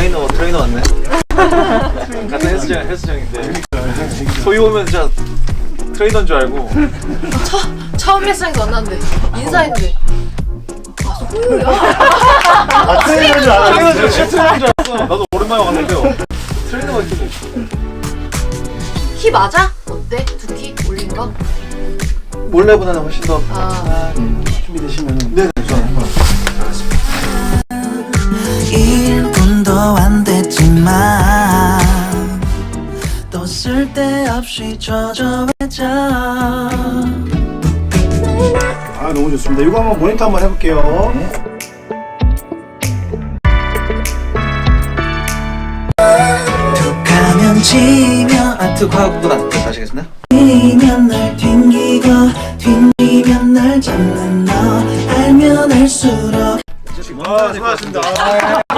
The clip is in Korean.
트레이너 트레이너 왔네. 같은 헬스장 헬스장인데 소위 오면 진짜 트레이너인 줄 알고 처음 헬스장에서 만났는데 인사했는데 아 소유야? 아 트레이너인 줄 알았어. 트레이너인 줄 진짜 트레이너인 줄 알았어. 나도 오랜만에 왔는데요. 트레이너가 있길래 키 맞아? 어때? 두 키 올린 거? 몰래보다는 훨씬 더 아 준비되시면 네, 쓸데없이 젖어했자 아 너무 좋습니다. 이거 한번 모니터 한번 해볼게요. 툭하면 지면 아트하고 또 다시 하겠습니다. 뛰면 날 튕기고 튕기면 날 잡는 너 알면 알수록 아, 수고하셨습니다.